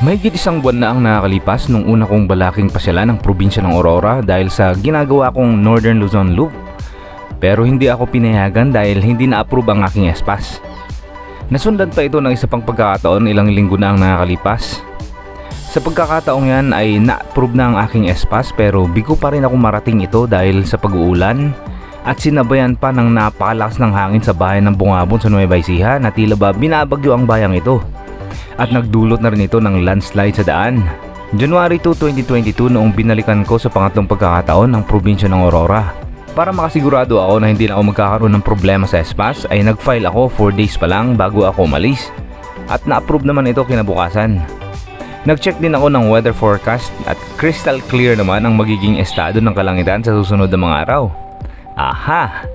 Mahigit isang buwan na ang nakakalipas nung una kong balaking pasyalan ng probinsya ng Aurora dahil sa ginagawa kong Northern Luzon Loop. Pero hindi ako pinayagan dahil hindi na-approve ang aking espas. Nasundan pa ito ng isa pang pagkakataon ilang linggo na ang nakakalipas. Sa pagkakataong yan ay na-approve na ang aking espas pero bigo pa rin ako marating ito dahil sa pag-uulan at sinabayan pa ng napakalakas ng hangin sa bayan ng Bungabon sa Nueva Ecija na tila ba binabagyo ang bayang ito at nagdulot na rin ito ng landslide sa daan. January 2, 2022 noong binalikan ko sa pangatlong pagkakataon ng probinsya ng Aurora. Para makasigurado ako na hindi na ako magkakaroon ng problema sa espas ay nag-file ako 4 days pa lang bago ako umalis at na-approve naman ito kinabukasan. Nag-check din ako ng weather forecast at crystal clear naman ang magiging estado ng kalangitan sa susunod na mga araw. Aha!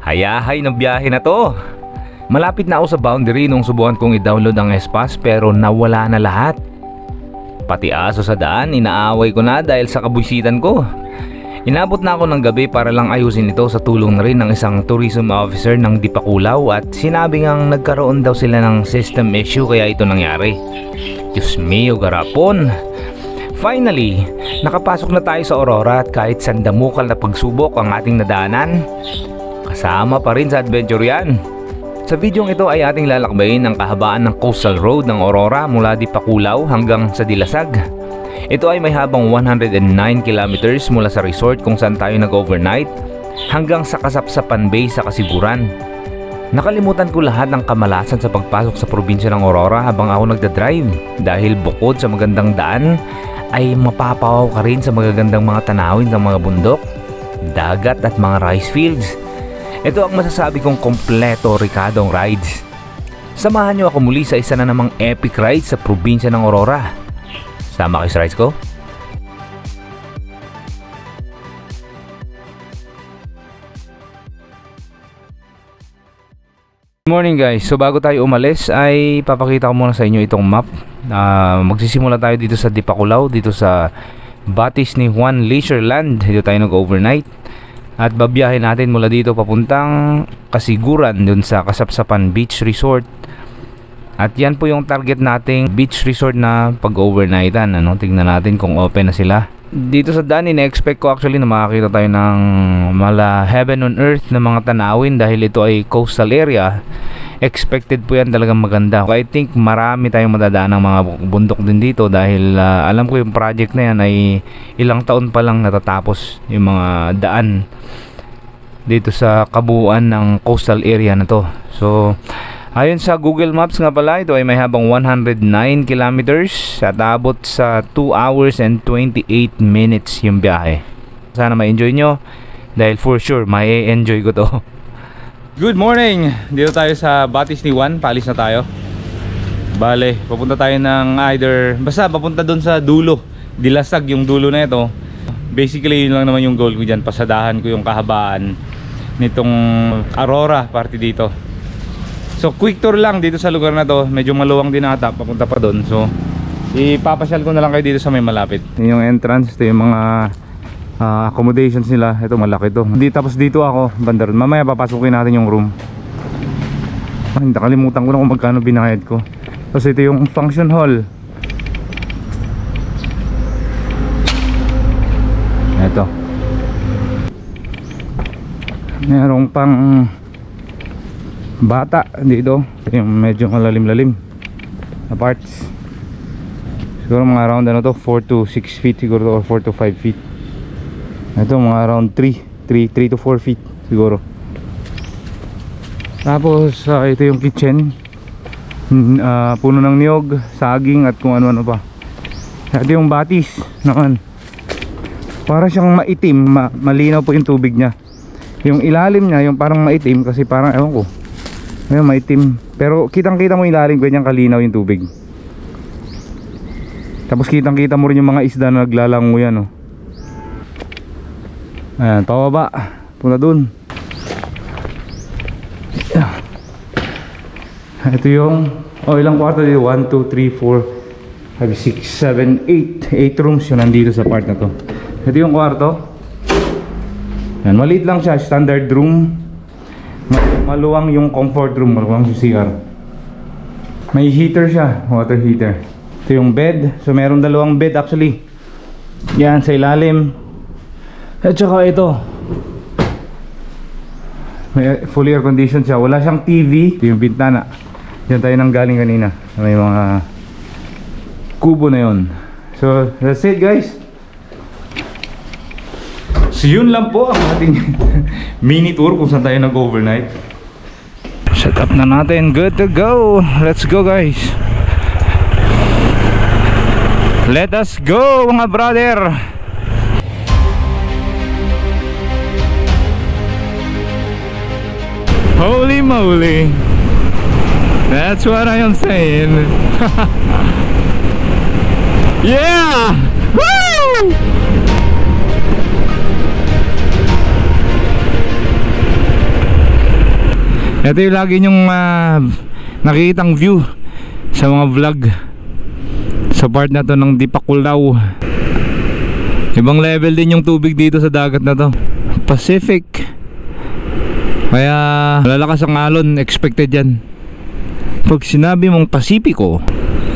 Hayahay ng biyahe na to! Malapit na ako sa boundary nung subukan kong i-download ang Espas pero nawala na lahat. Pati aso sa daan, inaaway ko na dahil sa kabusitan ko. Inabot na ako ng gabi para lang ayusin ito sa tulong na rin ng isang tourism officer ng Dipakulaw at sinabi ngang nagkaroon daw sila ng system issue kaya ito nangyari. Diyos mio garapon! Finally, nakapasok na tayo sa Aurora at kahit sandamukal na pagsubok ang ating nadaanan, kasama pa rin sa adventure yan. Sa videong ito ay ating lalakbayin ang kahabaan ng coastal road ng Aurora mula Dipakulaw hanggang sa Dilasag. Ito ay may habang 109 kilometers mula sa resort kung saan tayo nag-overnight hanggang sa Kasapsapan Bay sa Kasiguran. Nakalimutan ko lahat ng kamalasan sa pagpasok sa probinsya ng Aurora habang ako nagdadrive dahil bukod sa magandang daan ay mapapawaw ka rin sa magagandang mga tanawin ng mga bundok, dagat at mga rice fields. Ito ang masasabi kong kompleto Ricadong rides. Samahan niyo ako muli sa isa na namang epic ride sa probinsya ng Aurora. Sama kayo sa rides ko? Good morning guys. So bago tayo umalis ay papakita ko muna sa inyo itong map. Ah, magsisimula tayo dito sa Dipakulaw, dito sa Batis ni Juan Leisureland. Dito tayo nag-overnight. At babiyahin natin mula dito papuntang Kasiguran dun sa Kasapsapan Beach Resort. At yan po yung target nating beach resort na pag-overnightan. Ano? Tingnan natin kung open na sila. Dito sa daan, ina-expect ko actually na makakita tayo ng mala heaven on earth na mga tanawin dahil ito ay coastal area. Expected po yan talagang maganda. I think marami tayong madadaan ng mga bundok din dito dahil ah, alam ko yung project na yan ay ilang taon pa lang natatapos yung mga daan dito sa kabuuan ng coastal area na to. So, ayon sa Google Maps nga pala, ito ay may habang 109 kilometers at abot sa 2 hours and 28 minutes yung biyahe. Sana ma-enjoy nyo dahil for sure, may enjoy ko to. Good morning! Dito tayo sa Batis ni Juan, palis na tayo. Bale, papunta tayo ng either, basta papunta doon sa dulo. Dilasag yung dulo na ito. Basically, yun lang naman yung goal ko dyan. Pasadahan ko yung kahabaan nitong Aurora party dito. So, quick tour lang dito sa lugar na to. Medyo maluwang din ata, papunta pa doon. So, ipapasyal ko na lang kayo dito sa may malapit. Yun yung entrance, ito yung mga ah, accommodations nila. Ito, malaki to. Di, tapos dito ako, banda. Mamaya papasukin natin yung room. Ay, nakalimutan ko na kung magkano binayad ko. Tapos ito yung function hall. Ito. Merong pang bata dito. Yung medyo malalim-lalim na parts. Siguro mga around ano to, 4 to 6 feet siguro or 4 to 5 feet. Ito mga around 3, 3, 3 to 4 feet siguro. Tapos ah, ito yung kitchen. Ah, puno ng niyog, saging at kung ano-ano pa. Ito yung batis naman. Para siyang maitim, ma- malinaw po yung tubig niya. Yung ilalim niya, yung parang maitim kasi parang ewan ko. Ayun, maitim. Pero kitang-kita mo yung ilalim, ganyan kalinaw yung tubig. Tapos kitang-kita mo rin yung mga isda na naglalango yan, oh. Ayan, pababa. Punta dun. Ito yung, oh ilang kwarto dito? 1, 2, 3, 4, 5, 6, 7, 8. 8 rooms yun nandito sa part na to. Ito yung kwarto. Yan, maliit lang siya, standard room. Ma- Maluwang yung comfort room, maluwang yung CR. May heater siya, water heater. Ito yung bed. So meron dalawang bed actually. Yan sa ilalim. At saka ito. May fully air conditioned siya. Wala siyang TV. Ito yung bintana. Diyan tayo nang galing kanina. May mga kubo na yon. So that's it guys. So yun lang po ang ating mini tour kung saan tayo nag-overnight. Set up na natin. Good to go. Let's go guys. Let us go mga brother. Holy moly. That's what I am saying. yeah! Woo! Ito yung lagi nyong ah, nakikitang view sa mga vlog sa part na to ng Dipakulaw. Ibang level din yung tubig dito sa dagat na to. Pacific. Kaya lalakas ang alon, expected yan. Pag sinabi mong Pasipiko,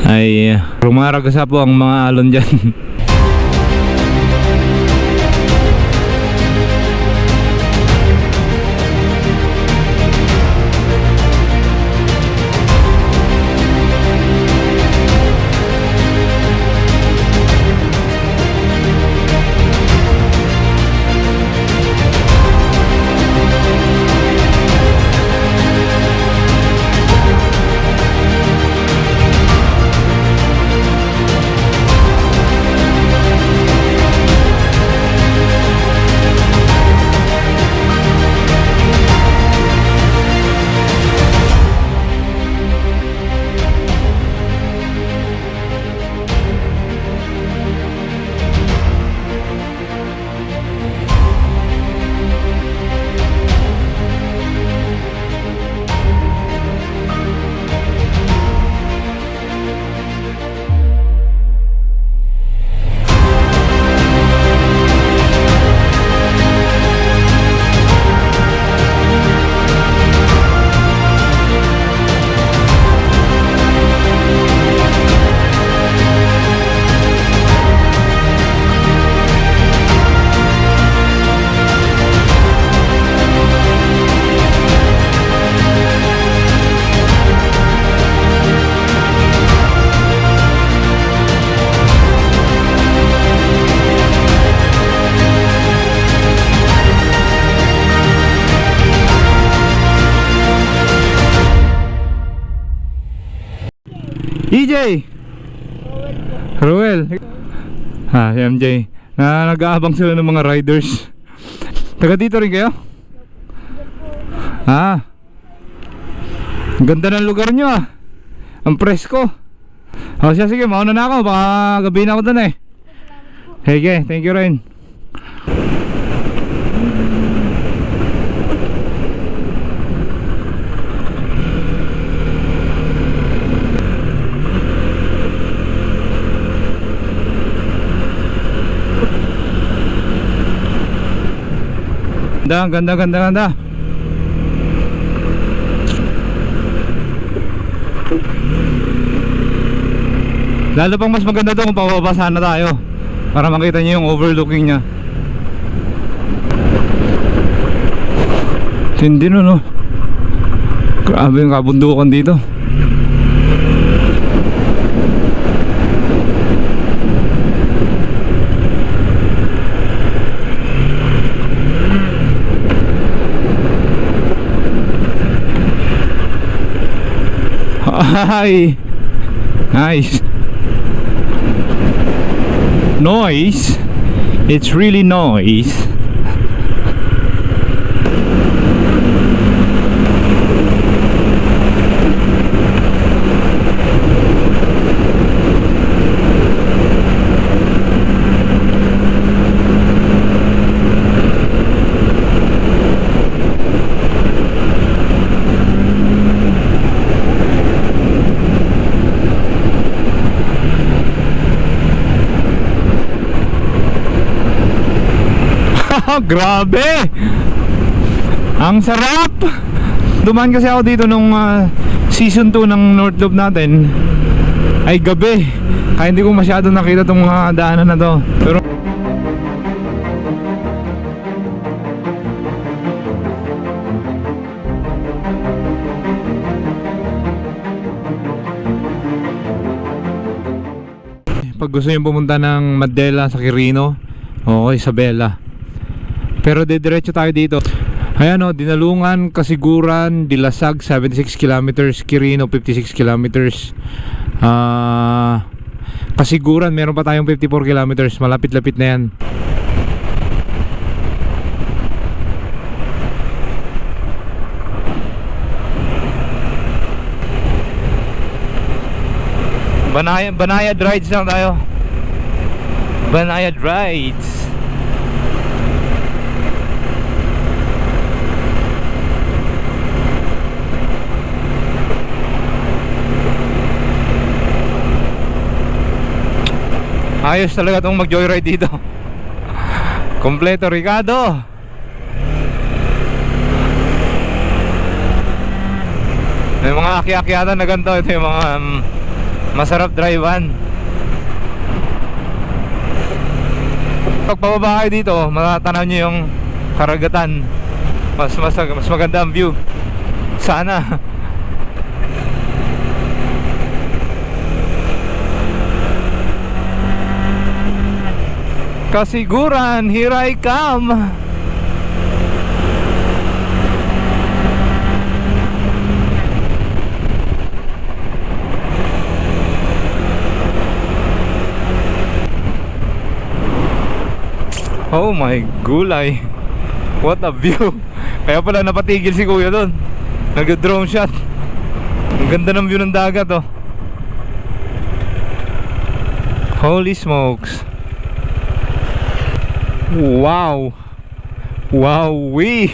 ay rumaragasa po ang mga alon dyan. Ruel! Ha, si MJ. Na nag-aabang sila ng mga riders. Taga dito rin kayo? Ha? Ang ganda ng lugar nyo ah. Ang presko. O siya, sige, mauna na ako. Baka gabi na ako dun eh. Sige, thank you rin. Ganda, ganda, ganda, ganda. Lalo pang mas maganda to kung pababa sana tayo Para makita niyo yung overlooking niya. Tindi no no Grabe yung kabundukan dito Hi Nice. Noise. It's really noise Grabe! Ang sarap! Dumaan kasi ako dito nung ah, season 2 ng North Loop natin ay gabi. Kaya hindi ko masyado nakita itong mga daanan na to. Pero pag gusto nyo pumunta ng Mandela sa Quirino o Isabela pero didiretso tayo dito. Ayan o Dinalungan, Kasiguran, Dilasag 76 kilometers, Quirino 56 kilometers. Ah Kasiguran meron pa tayong 54 kilometers. Malapit-lapit na yan. Banaya, Banaya Rides lang tayo. Banaya Rides Ayos talaga itong mag-joyride dito. Kompleto Ricardo! May mga aki-akyatan na ganito. Ito yung mga um, masarap drivean Pag pababa kayo dito Matatanaw nyo yung karagatan. Mas, mas, mas maganda ang view. Sana Kasiguran, here I come. Oh my gulay. What a view. Kaya pala napatigil si kuya doon Nag-drone shot. Ang ganda ng view ng dagat oh. Holy smokes Wow. Wow wee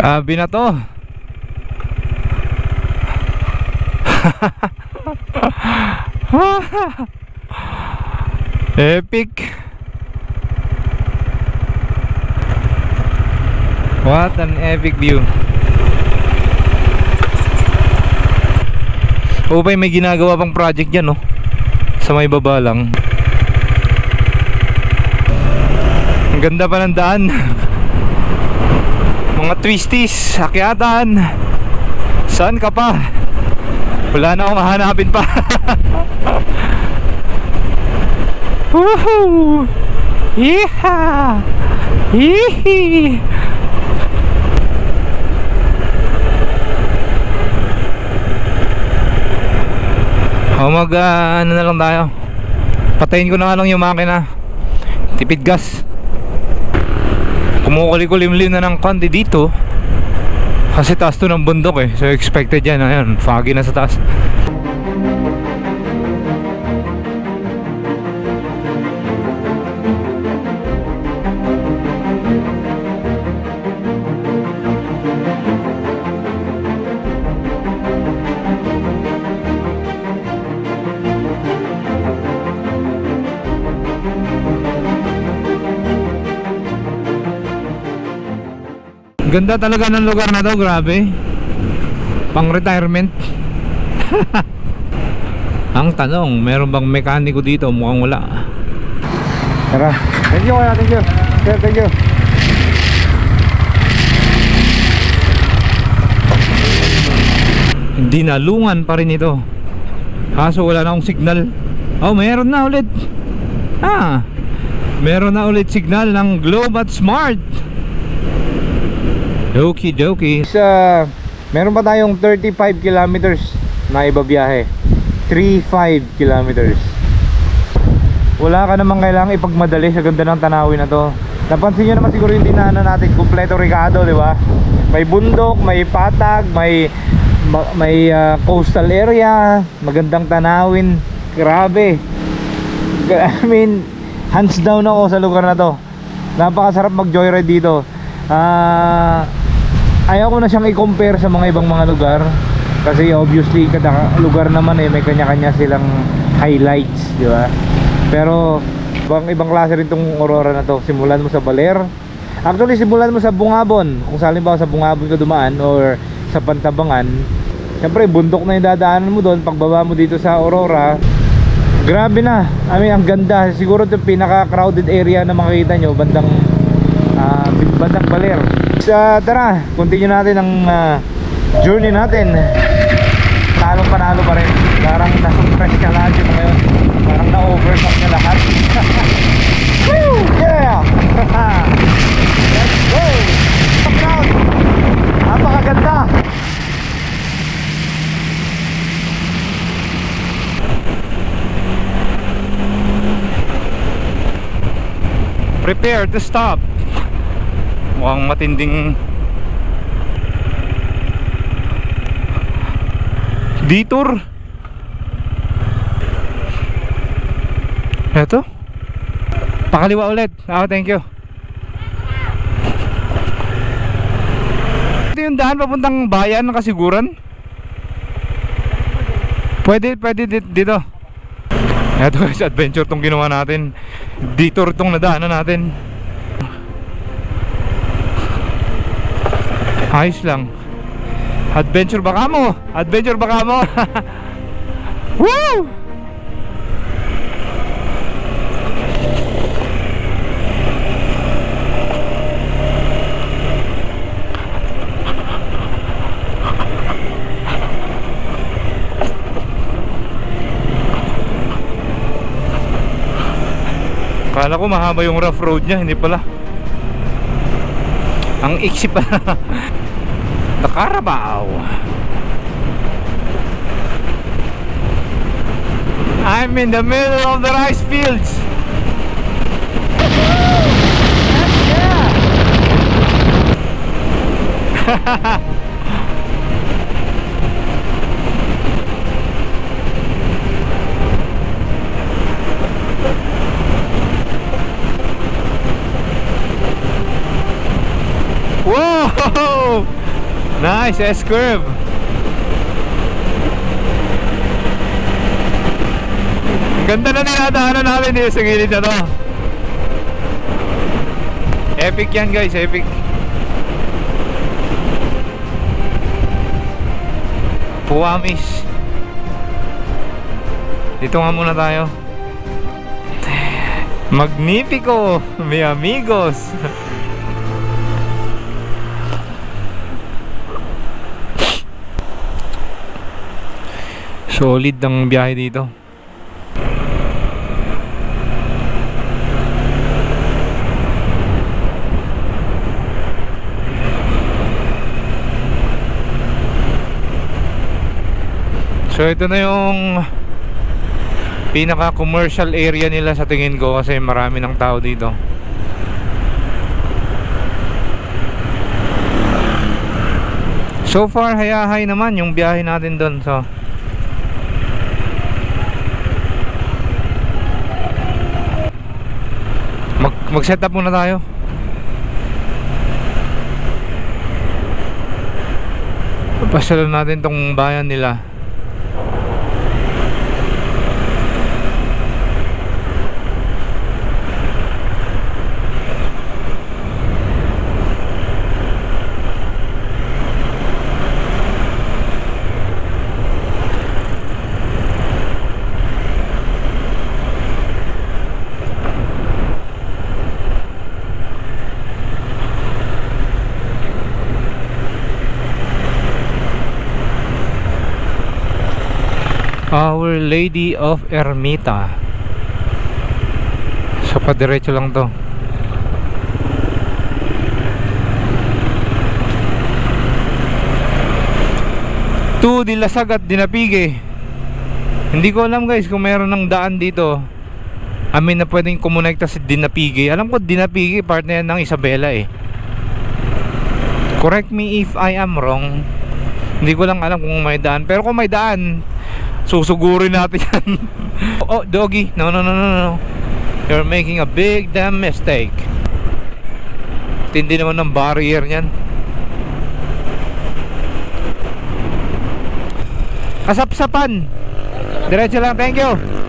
Grabe na to Epic. What an epic view. Upay may ginagawa pang project dyan no Sa may baba lang. Ang ganda pa ng daan. Mga twisties, akyatan Saan ka pa? Wala na akong hahanapin pa Woohoo! Yeehaw! Yee! O mag ah, ano na lang tayo Patayin ko na nga lang yung makina Tipid gas Kumukulim-lim na ng konti dito Kasi taas to ng bundok eh. So expected yan. Ayan, foggy na sa taas Ganda talaga ng lugar na to, grabe. Pang retirement. Ang tanong, meron bang mekaniko dito? Mukhang wala. Tara. Thank you, kuya. Thank you. Sir, thank you. Hindi nalungan pa rin ito. Kaso wala na akong signal. Oh, meron na ulit. Ah, meron na ulit signal ng Globe at Smart. Okie dokie. Sa meron pa tayong 35 kilometers na ibabiyahe. 35 kilometers. Wala ka namang kailangang ipagmadali sa ganda ng tanawin na to. Napansin nyo naman siguro yung dinaanan natin, kumpleto Ricardo, di ba? May bundok, may patag, may ma- may ah, coastal area, magandang tanawin. Grabe. I mean, hands down ako sa lugar na to. Napakasarap mag-joyride dito. Ah, ayaw ko na siyang i-compare sa mga ibang mga lugar. Kasi obviously kada lugar naman eh may kanya-kanya silang highlights, di ba? Pero ibang ibang klase rin tong Aurora na to. Simulan mo sa Baler. Actually simulan mo sa Bungabon. Kung sa halimbawa sa Bungabon ka dumaan or sa Pantabangan, Siyempre, bundok na yung dadaanan mo doon Pagbaba mo dito sa Aurora Grabe na I mean, ang ganda Siguro yung pinaka-crowded area na makikita nyo Bandang Bandang Baler Sa Tara, continue natin ang ah, Journey natin Panalo panalo pa rin Parang nasa-fresh ka lahat yun ngayon Parang na-overcome niya lahat Woo! Yeah! Let's go! Crowd! Napakaganda! Prepare to stop. Mukhang matinding detour. Eto. Pakaliwa ulit. Ah, thank you. Ito yung daan papuntang bayan ng kasiguran. Pwede, pwede dit- dito. Ito guys, adventure tong ginawa natin. Detour tong nadaanan natin. Ayos lang. Adventure baka mo? Adventure baka mo? Woo! Kala ko mahaba yung rough road niya, hindi pala. Ang iksi pala. The Carabao. I'm in the middle of the rice fields. Whoa! Nice S-curve. Ganda na dinadaanan namin dito sa gilid na to. Epic yan guys, epic. Puwamis. Dito nga muna tayo. Magnifico, mi amigos. Solid ang biyahe dito. So ito na yung pinaka commercial area nila sa tingin ko kasi marami ng tao dito. So far hayahay naman yung biyahe natin doon so Mag mag-set up muna tayo. Pasyalan natin tong bayan nila. Lady of Ermita. So padiretso lang to. To Dilasag at Dinapige. Hindi ko alam guys kung meron ng daan dito. Mean na pwedeng kumonekta sa Dinapige. Alam ko Dinapige part na yan ng Isabela eh. Correct me if I am wrong. Hindi ko lang alam kung may daan. Pero kung may daan, susugurin natin yan. oh, doggy. No, no, no, no, no. You're making a big damn mistake. Tindi naman ng barrier niyan. Kasapsapan. Diretso lang, thank you.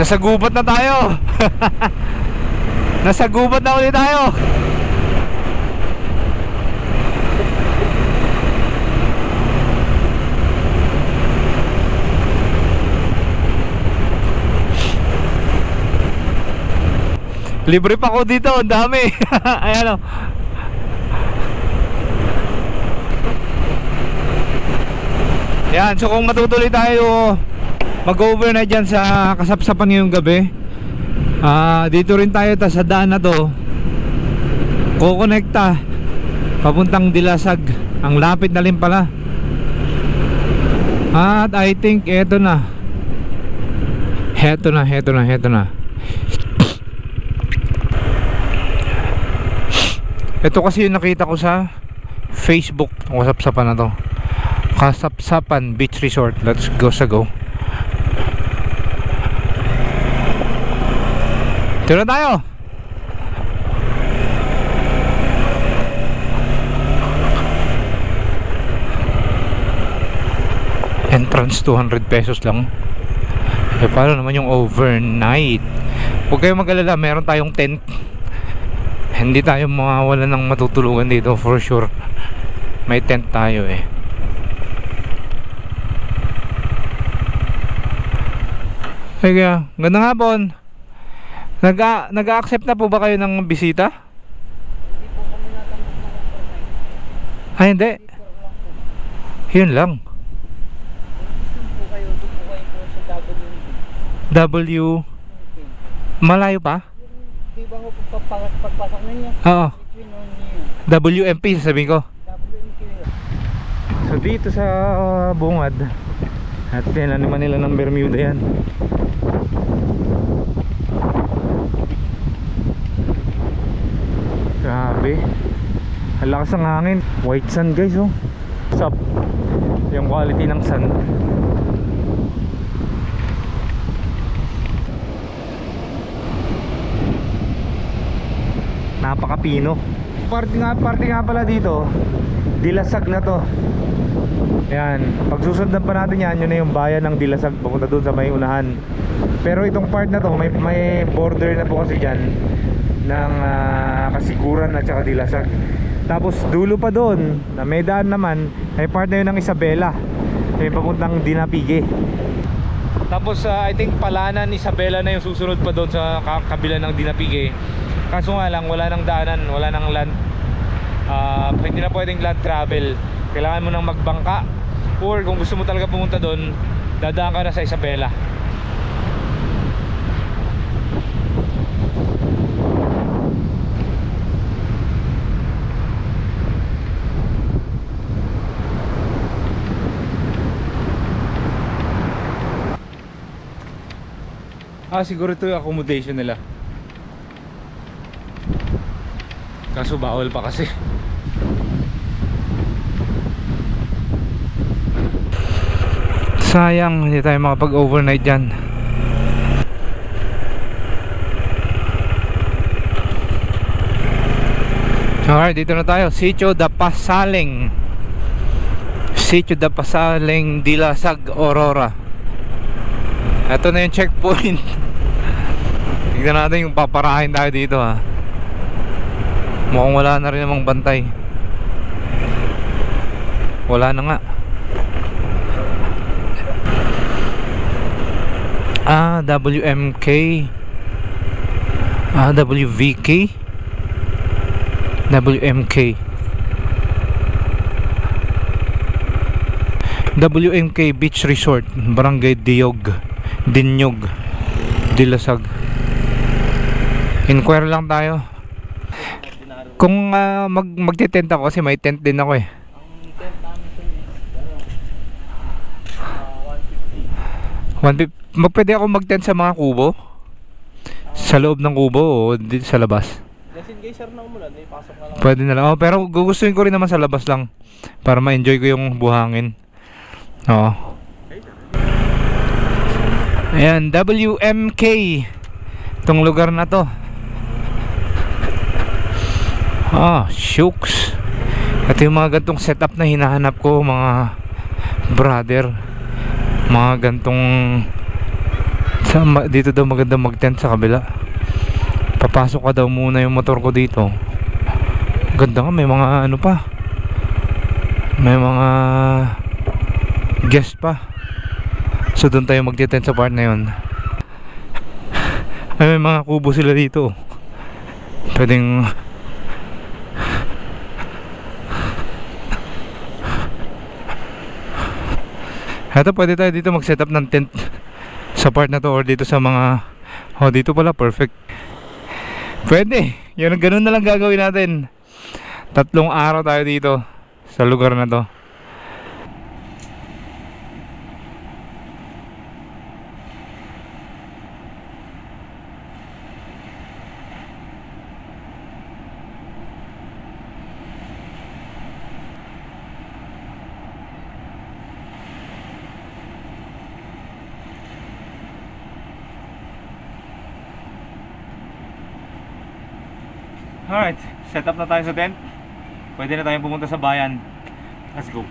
Nasa gubat na tayo. Nasa gubat na ulit tayo. Libre pa ko dito, ang dami. Ayan o. Yan, so kung matutuloy tayo mag-overnight dyan sa kasapsapan ngayong gabi. Ah dito rin tayo ta sa daan na to. Kukonekta. Papuntang Dilasag. Ang lapit na rin pala. At I think eto na. Heto na, heto na, heto na. Ito kasi yung nakita ko sa Facebook ang kasapsapan na to. Kasapsapan Beach Resort. Let's go sa go Tira tayo. Entrance 200 pesos lang. Eh paano naman yung overnight? Huwag kayong mag-alala, meron tayong tent. Hindi tayo mawawala ng matutulungan dito for sure. May tent tayo eh. Kaya, ganda nga po. Nag nag-accept na po ba kayo ng bisita? Ay hindi. Yun lang. po kayo, doon po kayo po sa WNB. W Malayo pa? Di ba ho pagpapasok, pagpasok ninyo? Oo. WMP sasabihin ko. WNB. So dito sa bungad at tinaniman nila ng Bermuda yan. Grabe. Ang lakas ng hangin. White sand guys oh. Sup? Yung quality ng sand. Napakapino. Parte nga, parte nga pala dito. Dilasag na to. Yan. Pag susundan pa natin yan, yun na yung bayan ng Dilasag papunta doon sa may unahan. Pero itong part na to, may, may border na po kasi dyan ng ah, Kasiguran at saka Dilasag. Tapos dulo pa doon, na may daan naman, ay part na yun ng Isabela. May papuntang Dinapige. Tapos ah, I think Palanan, Isabela na yung susunod pa doon sa ka- kabila ng Dinapige. Kaso nga lang, wala nang daanan, wala nang land. Ah, hindi na pwedeng land travel. Kailangan mo nang magbangka. Or kung gusto mo talaga pumunta doon, dadaan ka na sa Isabela. Ah, siguro ito yung accommodation nila. Kaso bawal pa kasi. Sayang, hindi tayo makapag-overnight dyan. Alright, dito na tayo. Sitio da Pasaling. Sitio da Pasaling, Dilasag, Aurora. Ito na yung checkpoint. Tignan natin yung paparahin tayo dito ha. Mukhang wala na rin namang bantay. Wala na nga. Ah, WMK. Ah, WVK. WMK. WMK Beach Resort, Barangay Diog, Dinyog, Dilasag. Inquire lang tayo. Kung ah, mag magte-tent ako kasi may tent din ako eh. Ang tent namin is, uh, 150. 150 mag pwede ako mag-tent sa mga kubo? Sa loob ng kubo o dito sa labas? Kasi kay sir na umulan, may pasok na lang. Pwede na lang. Oh, pero gugustuhin ko rin naman sa labas lang. Para ma-enjoy ko yung buhangin. Oo. Ayan, WMK. Itong lugar na to. Ah, shooks. Ito yung mga gantong setup na hinahanap ko, mga brother. Mga gantong sa, dito daw maganda mag-tent sa kabila. Papasok ka daw muna yung motor ko dito. Ganda nga, may mga ano pa. May mga guest pa. So doon tayo magtitent sa part na yun. Ay, may mga kubo sila dito. Pwedeng Eto pwede tayo dito mag setup ng tent sa part na to or dito sa mga Oh dito pala perfect. Pwede Yun ganun na lang gagawin natin. Tatlong araw tayo dito Sa lugar na to Alright, set up na tayo sa tent. Pwede na tayong pumunta sa bayan. Let's go.